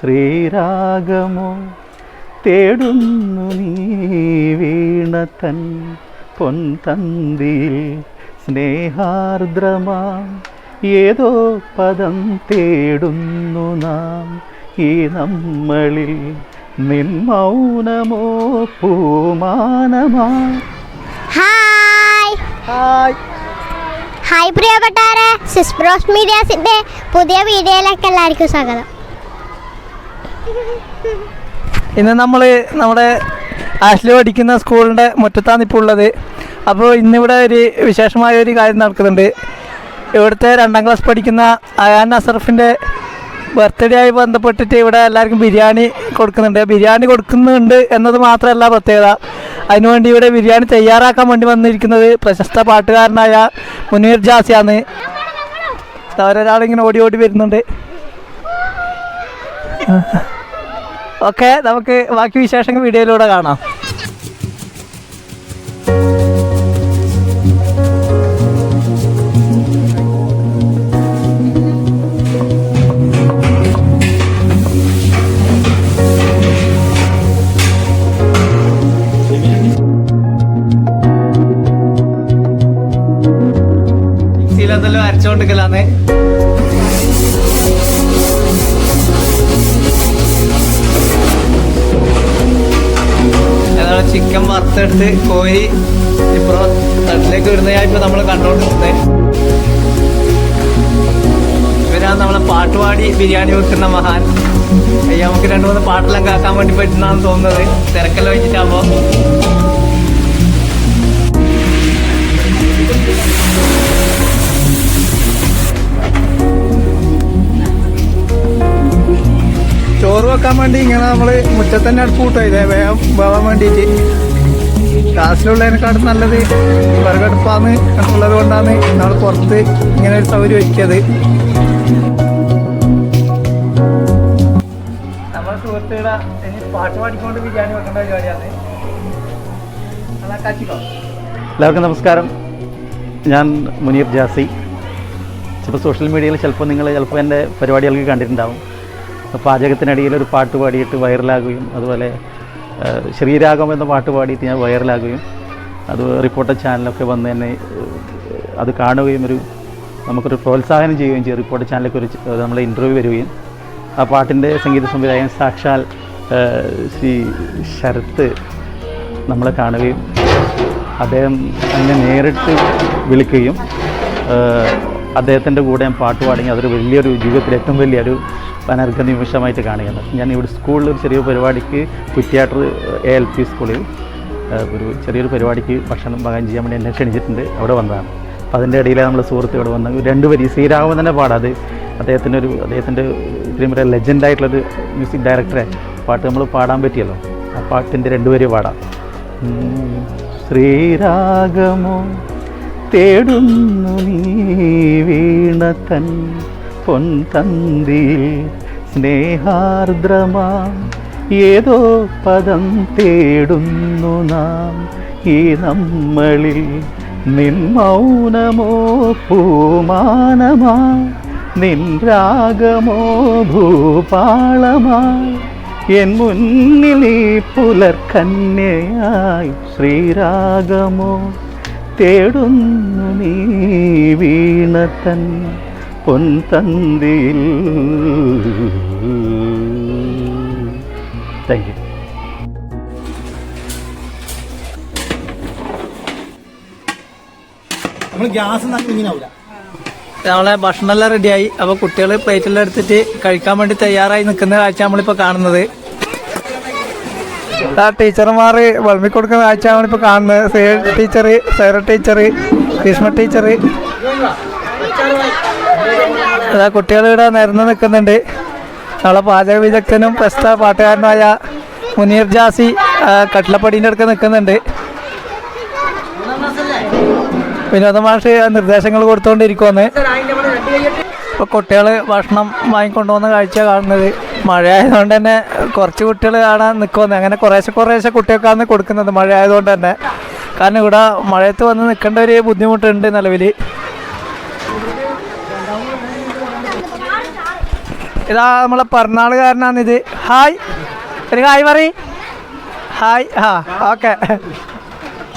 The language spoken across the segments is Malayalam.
ശ്രീരാഗമോ തേടുന്നു നീ വീണതൻ പൊൻതന്തിയിൽ സ്നേഹാർദ്രമാം. ഏതോ പദം തേടുന്നു നാം ഈ നമ്മളിൽ നിൻ മൗനമോ പൂമാനമാ. ഹായ്. ഹായ്. ഹായ് പ്രിയപ്പെട്ടവരെ സിസ്പ്രോസ് മീഡിയാസിന്റെ പുതിയ വീഡിയോയിലേക്ക് എല്ലാവർക്കും സ്വാഗതം. ഇന്ന് നമ്മൾ നമ്മുടെ ആഷ്ലി പഠിക്കുന്ന സ്കൂളിന്റെ മുറ്റത്താണ് ഇപ്പോൾ ഉള്ളത്. അപ്പോൾ ഇന്നിവിടെ ഒരു വിശേഷമായ ഒരു കാര്യം നടക്കുന്നുണ്ട്. ഇവിടുത്തെ രണ്ടാം ക്ലാസ് പഠിക്കുന്ന അയാൻ അസറഫിന്റെ ബർത്ത്ഡേ ആയി ബന്ധപ്പെട്ടിട്ട് ഇവിടെ എല്ലാവർക്കും ബിരിയാണി കൊടുക്കുന്നുണ്ട്. ബിരിയാണി കൊടുക്കുന്നുണ്ട് എന്നത് മാത്രമല്ല പ്രത്യേകത. അതിനുവേണ്ടി ഇവിടെ ബിരിയാണി തയ്യാറാക്കാൻ വേണ്ടി വന്നിരിക്കുന്നത് പ്രശസ്ത പാട്ടുകാരനായ മുനീർ ജാസിയാണ്. അവരൊരാളിങ്ങനെ ഓടി ഓടി വരുന്നുണ്ട്. ഓക്കെ നമുക്ക് ബാക്കി വിശേഷങ്ങൾ വീഡിയോയിലൂടെ കാണാം. മിക്സിയിലെന്തെല്ലാം അരച്ചോണ്ടിരിക്കലാന്ന് ചിക്കൻ വറുത്തെടുത്ത് കോരി ഇപ്പോൾ തട്ടിലേക്ക് വിടുന്നതായി ഇപ്പോൾ നമ്മൾ കണ്ടുകൊണ്ടിരുന്നത് ഇവരാണ് നമ്മളെ പാട്ടുപാടി ബിരിയാണി വെക്കുന്ന മഹാൻ. നമുക്ക് രണ്ടു മൂന്ന് പാട്ടെല്ലാം കേൾക്കാൻ വേണ്ടി പറ്റുന്നതാണെന്ന് തോന്നുന്നത്. തിരക്കെല്ലാം വെച്ചിട്ടാകുമ്പോൾ ചോറ് വെക്കാൻ വേണ്ടി ഇങ്ങനെ നമ്മൾ മുറ്റത്തന്നെ അടുപ്പ് കൂട്ടുക. ഇതേ വേഗം വേവാൻ വേണ്ടിയിട്ട് ഗ്യാസിലുള്ളതിനെക്കാട്ടും നല്ലത് വിറകടുപ്പാന്ന് ഉള്ളത് കൊണ്ടാണ് നമ്മൾ പുറത്ത് ഇങ്ങനെ ഒരു സൗകര്യം വെക്കിയത് നമ്മൾ സുഹൃത്തുക്കളെ ഇനി പാട്ട് പാടിക്കൊണ്ട് ബിരിയാണി വെക്കേണ്ട പരിപാടിയാണ് എല്ലാവർക്കും നമസ്കാരം. ഞാൻ മുനീർ ജാസി. ചിലപ്പോൾ സോഷ്യൽ മീഡിയയിൽ ചിലപ്പോൾ നിങ്ങൾ ചിലപ്പോൾ എന്റെ പരിപാടികൾക്ക് കണ്ടിട്ടുണ്ടാവും. പാചകത്തിനിടയിൽ ഒരു പാട്ട് പാടിയിട്ട് വൈറലാകുകയും അതുപോലെ ശ്രീരാഗം എന്ന പാട്ട് പാടിയിട്ട് ഞാൻ വൈറലാകുകയും അത് റിപ്പോർട്ടർ ചാനലൊക്കെ വന്ന് എന്നെ അത് കാണുകയും ഒരു നമുക്കൊരു പ്രോത്സാഹനം ചെയ്യുകയും ചെയ്യും റിപ്പോർട്ടർ ചാനലൊക്കെ ഒരു നമ്മളെ ഇന്റർവ്യൂ വരികയും ആ പാട്ടിന്റെ സംഗീത സംവിധായകൻ സാക്ഷാൽ ശ്രീ ശരത്ത് നമ്മളെ കാണുകയും അദ്ദേഹം എന്നെ നേരിട്ട് വിളിക്കുകയും അദ്ദേഹത്തിന്റെ കൂടെ ഞാൻ പാട്ട് പാടുകയും അതൊരു വലിയൊരു ജീവിതത്തിൽ ഏറ്റവും വലിയൊരു അനർഘ നിമിഷമായിട്ട് കാണുകയാണ് ഞാൻ ഇവിടെ സ്കൂളിൽ ഒരു ചെറിയ പരിപാടിക്ക് കുറ്റിയാട്ടർ എ എൽ പി സ്കൂളിൽ ഒരു ചെറിയൊരു പരിപാടിക്ക് ഭക്ഷണം പാകം ചെയ്യാൻ വേണ്ടി എന്നെ ക്ഷണിച്ചിട്ടുണ്ട്. അവിടെ വന്നതാണ്. അപ്പോൾ അതിന്റെ ഇടയിൽ നമ്മൾ സുഹൃത്ത് ഇവിടെ വന്ന രണ്ട് വരി ശ്രീരാമൻ തന്നെ പാടാത് അദ്ദേഹത്തിന്റെ ഒരു അദ്ദേഹത്തിന്റെ ഇത്രയും വലിയ ലെജൻഡായിട്ടുള്ളൊരു മ്യൂസിക് ഡയറക്ടറെ പാട്ട് നമ്മൾ പാടാൻ പറ്റിയല്ലോ. ആ പാട്ടിന്റെ രണ്ട് വരി പാടാം. ശ്രീരാഗമോ തേടുന്നു നീ വീണതൻ പൊൻതന്തിയിൽ സ്നേഹാർദ്രമാ. ഏതോ പദം തേടുന്നു നാം. ഈ നമ്മളിൽ നിൻ മൗനമോ പൂമാനമാ നിൻ രാഗമോ ഭൂപാളമായി എൻ മുന്നിൽ ഈ പുലർക്കന്യയായി ശ്രീരാഗമോ തേടുന്നു നീ വീണതൻ. പൊൻതന്തിയിൽ. താങ്ക് യു നമ്മൾ ഗ്യാസ് ഇങ്ങനെയാവില്ല നമ്മളെ ഭക്ഷണമെല്ലാം റെഡിയായി. അപ്പോൾ കുട്ടികൾ പ്ലേറ്റെല്ലാം എടുത്തിട്ട് കഴിക്കാൻ വേണ്ടി തയ്യാറായി നിൽക്കുന്ന കാഴ്ച നമ്മളിപ്പോ കാണുന്നത്. ആ ടീച്ചർമാർ വിളമ്പി കൊടുക്കുന്ന കാഴ്ച നമ്മളിപ്പോ കാണുന്നത്. സേർ ടീച്ചർ സേറ ടീച്ചർ കൃഷ്ണ ടീച്ചർ അതാ കുട്ടികൾ ഇവിടെ നിരന്ന് നിൽക്കുന്നുണ്ട്. നമ്മളെ പാചക വിദഗ്ധനും പ്രസ്ത പാട്ടുകാരനുമായ മുനീർ ജാസി കട്ടിലപ്പടീന്റെ അടുത്ത് നിൽക്കുന്നുണ്ട്. വിനോദ മാഷ് നിർദ്ദേശങ്ങൾ കൊടുത്തുകൊണ്ടിരിക്കുമെന്ന് ഇപ്പോൾ കുട്ടികൾ ഭക്ഷണം വാങ്ങിക്കൊണ്ടുവന്ന കാഴ്ച കാണുന്നത്. മഴ ആയതുകൊണ്ട് തന്നെ കുറച്ച് കുട്ടികൾ കാണാൻ നിൽക്കുമെന്ന് അങ്ങനെ കുറേശ്ശെ കുറേശ്ശെ കുട്ടികൾക്കാണ് കൊടുക്കുന്നത് മഴ ആയതുകൊണ്ട് തന്നെ. കാരണം ഇവിടെ മഴയത്ത് വന്ന് നിൽക്കേണ്ട ഒരു ബുദ്ധിമുട്ടുണ്ട് നിലവിൽ ഇതാ നമ്മളെ പിറന്നാളുകാരനാണിത് ഹായ്. ഒരു ഹായ് പറ ഹായ്. ആ ഓക്കെ.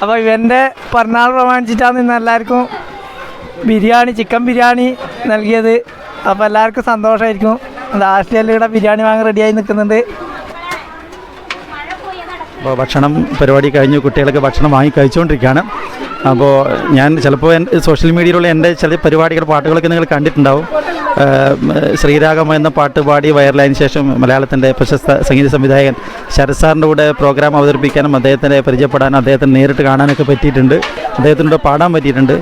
അപ്പോൾ ഇവന്റെ പിറന്നാൾ പ്രമാണിച്ചിട്ടാണ് ഇന്ന് എല്ലാവർക്കും ബിരിയാണി ചിക്കൻ ബിരിയാണി നൽകിയത്. അപ്പോൾ എല്ലാവർക്കും സന്തോഷമായിരിക്കും ലാസ്റ്റ് ഇവിടെ ബിരിയാണി വാങ്ങാൻ റെഡിയായി നിൽക്കുന്നുണ്ട്. അപ്പോൾ ഭക്ഷണം പരിപാടി കഴിഞ്ഞു കുട്ടികളൊക്കെ ഭക്ഷണം വാങ്ങി കഴിച്ചുകൊണ്ടിരിക്കുകയാണ് അപ്പോൾ ഞാൻ ചിലപ്പോൾ സോഷ്യൽ മീഡിയയിലുള്ള എന്റെ ചില പരിപാടികൾ പാട്ടുകളൊക്കെ നിങ്ങൾ കണ്ടിട്ടുണ്ടാവും. ശ്രീരാഗം എന്ന പാട്ട് പാടി വൈറലായതിനു ശേഷം മലയാളത്തിന്റെ പ്രശസ്ത സംഗീത സംവിധായകൻ ശരത് സാറിന്റെ കൂടെ പ്രോഗ്രാം അവതരിപ്പിക്കാനും അദ്ദേഹത്തിനെ പരിചയപ്പെടാനും അദ്ദേഹത്തിന് നേരിട്ട് കാണാനൊക്കെ പറ്റിയിട്ടുണ്ട്. അദ്ദേഹത്തിനോട് പാടാൻ പറ്റിയിട്ടുണ്ട്.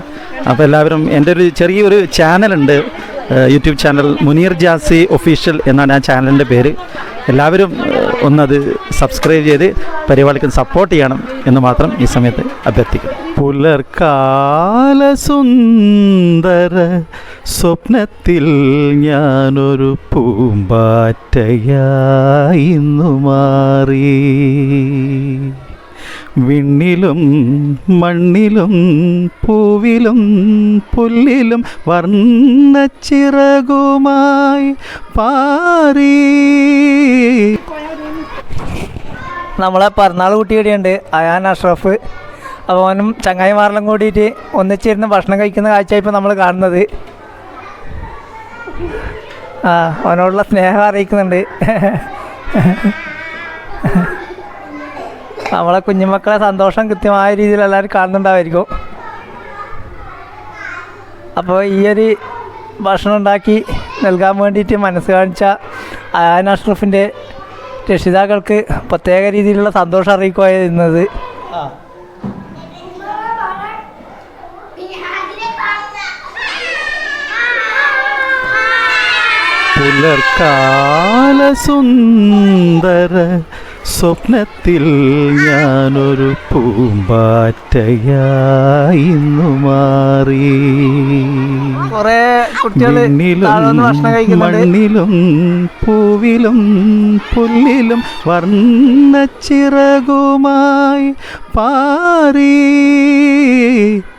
അപ്പോൾ എല്ലാവരും എന്റെ ഒരു ചെറിയൊരു ചാനലുണ്ട്. YouTube channel Muneer Jasi official എന്നാണ് ആ ചാനലിന്റെ പേര്. എല്ലാവരും ഒന്നത് സബ്സ്ക്രൈബ് ചെയ്ത് പരിപാടിക്ക് സപ്പോർട്ട് ചെയ്യണം എന്ന് മാത്രം ഈ സമയത്ത് അഭ്യർത്ഥിക്കുന്നു. പുലർക്കാല സുന്ദര സ്വപ്നത്തിൽ ഞാനൊരു പൂമ്പാറ്റയായിന്നു മാറി. വിണ്ണിലും മണ്ണിലും പൂവിലും പുല്ലിലും വർണച്ചിറകുമായി പാറി. നമ്മളെ പിറന്നാൾ കുട്ടി ഇവിടെയുണ്ട്. അയാൻ അഷ്റഫ്. അപ്പോൾ അവനും ചങ്ങായിമാരെല്ലാം കൂടിയിട്ട് ഒന്നിച്ചിരുന്ന് ഭക്ഷണം കഴിക്കുന്ന കാഴ്ച ഇപ്പോൾ നമ്മൾ കാണുന്നത്. ആ അവനോടുള്ള സ്നേഹം അറിയിക്കുന്നുണ്ട്. നമ്മളെ കുഞ്ഞുമക്കളെ സന്തോഷം കൃത്യമായ രീതിയിൽ എല്ലാവരും കാണുന്നുണ്ടാവായിരിക്കും. അപ്പോൾ ഈ ഒരു ഭക്ഷണം ഉണ്ടാക്കി നൽകാൻ വേണ്ടിയിട്ട് മനസ്സ് കാണിച്ച അയാൻ അഷ്റഫിന്റെ രക്ഷിതാക്കൾക്ക് പ്രത്യേക രീതിയിലുള്ള സന്തോഷം അറിയിക്കുകയായിരുന്നത് പുലർക്കാല സുന്ദര സ്വപ്നത്തിൽ ഞാനൊരു പൂമ്പാറ്റയായി ഇന്നു മാറി. മണ്ണിലും പൂവിലും പുല്ലിലും വർണച്ചിറകുമായി പാറി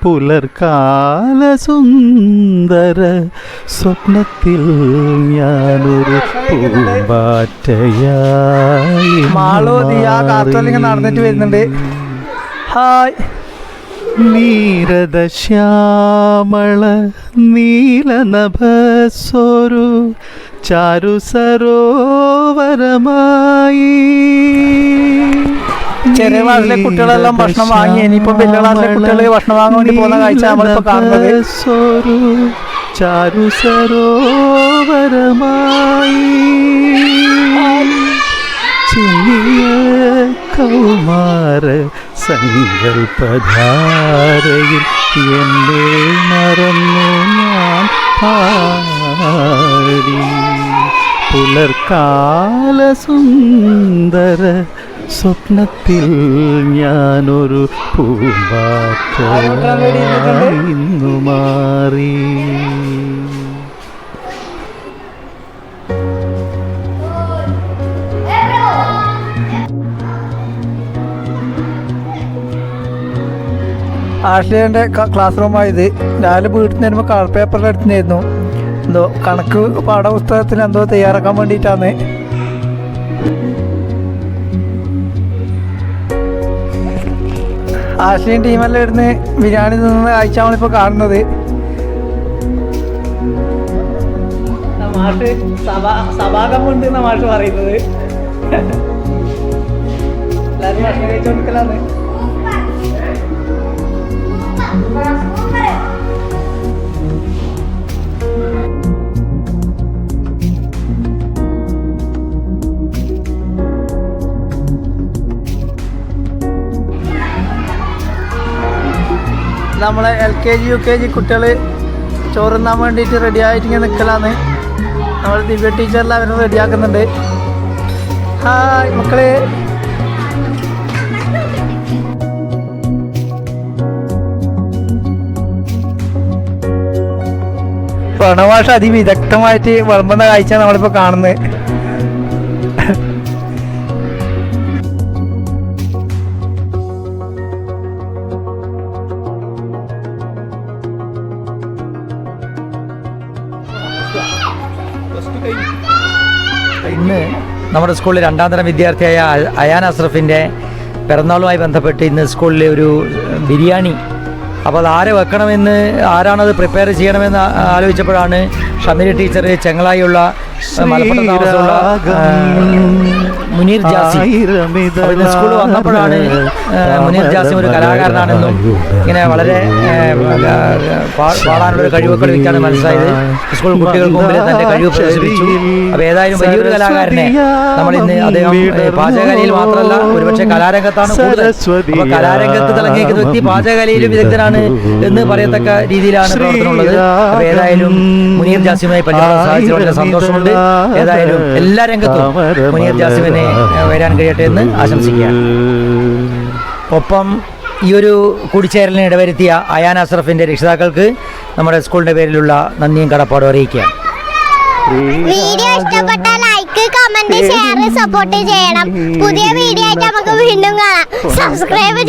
പുലർക്കാല സുന്ദര സ്വപ്നത്തിൽ ഞാനൊരു പൂമ്പാറ്റയായി മാളു ദിയ കാത്തോലിങ്ങനെ നടന്നിട്ട് വരുന്നുണ്ട്. ഹായ്. നീരദശ്യാമള നീലനഭസ്വരു ചാരു സരോവരമായി. ചെറിയ ക്ലാസ്സിലെ കുട്ടികളെല്ലാം ഭക്ഷണം വാങ്ങി. ഇനിയിപ്പം വലിയ ക്ലാസ്സിലെ കുട്ടികൾ ഭക്ഷണം വാങ്ങാൻ വേണ്ടി പോകുന്ന കാഴ്ച നമ്മളിപ്പോ കാണുന്നത്. ചാരു സരോവരമായി ചിന്നിയ കൗമാര സങ്കൽപ്പധാരയിൽ എന്നെ മറന്നു ഞാൻ പാടി പുലർക്കാല സുന്ദര സ്വപ്നത്തിൽ ഞാനൊരു പൂമ്പാറ്റു മാറി. ആഷ്ലിയുടെ ക്ലാസ് റൂമായത് രാവിലെ വീട്ടിൽ നിന്ന് വരുമ്പോൾ കളർ പേപ്പറിൽ എടുത്തിരുന്നു എന്തോ കണക്ക് പാഠപുസ്തകത്തിന് എന്തോ തയ്യാറാക്കാൻ വേണ്ടിയിട്ടാണ് ആഷ്ലിയും ടീമെല്ലാം ഇരുന്ന് ബിരിയാണി തിന്നുന്ന കാഴ്ച നമ്മളിപ്പോൾ കാണുന്നത്. പറയുന്നത്. എല്ലാവരും ഭക്ഷണം കഴിച്ചുകൊടുക്കലാണ് നമ്മളെ L K G U K G കുട്ടികൾ ചോറുന്നാൻ വേണ്ടിയിട്ട് റെഡി ആയിട്ട് ഇങ്ങനെ നിൽക്കലാന്ന് നമ്മൾ ദിവ്യ ടീച്ചറിൽ അവരെ റെഡിയാക്കുന്നുണ്ട് ഹായ് മക്കളെ. പ്രണഭാഷ അതിവിദഗ്ധമായിട്ട് വിളമ്പുന്ന കാഴ്ച നമ്മളിപ്പോൾ കാണുന്നത്. ഇന്ന് നമ്മുടെ സ്കൂളിൽ രണ്ടാം തരം വിദ്യാർത്ഥിയായ അയാൻ അസ്രഫിന്റെ പിറന്നാളുമായി ബന്ധപ്പെട്ട് ഇന്ന് സ്കൂളിൽ ഒരു ബിരിയാണി. അപ്പോൾ അത് ആരെ വെക്കണമെന്ന് ആരാണത് പ്രിപ്പയർ ചെയ്യണമെന്ന് ആലോചിച്ചപ്പോഴാണ് ഷമീര ടീച്ചർ ചെങ്ങളായുള്ള മലപ്പുറം താമസമുള്ള മുനീർ ജാസി. സ്കൂളിൽ വന്നപ്പോഴാണ് മുനീർ ജാസി ഒരു കലാകാരനാണെന്നും ഇങ്ങനെ വളരെ പാടാനുള്ള കഴിവൊക്കെ എനിക്കാണ് മനസ്സിലായത്. സ്കൂൾ കുട്ടികൾക്ക് മുമ്പിൽ തന്റെ കഴിവ് പ്രദർശിപ്പിച്ചു. അപ്പോൾ ഏതായാലും വലിയൊരു കലാകാരനെ നമ്മൾ ഇന്ന് അദ്ദേഹം പാചകകലയിൽ മാത്രമല്ല ഒരുപക്ഷെ കലാരംഗത്താണ് കൂടുതൽ. അപ്പോൾ കലാരംഗത്ത് തിളങ്ങിയിരിക്കുന്ന വ്യക്തി പാചകകലയിലും വിദഗ്ധനാണ് എന്ന് പറയത്തക്ക രീതിയിലാണ് പ്രവർത്തനമുള്ളത്. അപ്പോൾ ഏതായാലും മുനീർ ജാസിമായി പരിചയം സാധിച്ചതിൽ സന്തോഷമുണ്ട്. ഏതായാലും എല്ലാ രംഗത്തും മുനീർ ജാസിമിനെ വരാൻ കഴിയട്ടെ എന്ന് ആശംസിക്കുകയാണ് ഒപ്പം ഈ ഒരു കൂടിച്ചേരലിന് ഇടവരുത്തിയ അയാൻ അഷ്റഫിന്റെ രക്ഷിതാക്കൾക്ക് നമ്മുടെ സ്കൂളിന്റെ പേരിലുള്ള നന്ദിയും കടപ്പാടും അറിയിക്കുകയാണ് video like comment share support ചെയ്യണം. പുതിയ നമുക്ക് വീണ്ടും കാണാം. സബ്സ്ക്രൈബ്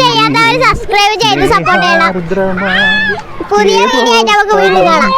സബ്സ്ക്രൈബ് ചെയ്ത് സപ്പോർട്ട് ചെയ്യണം. പുതിയ നമുക്ക് വീണ്ടും കാണാം.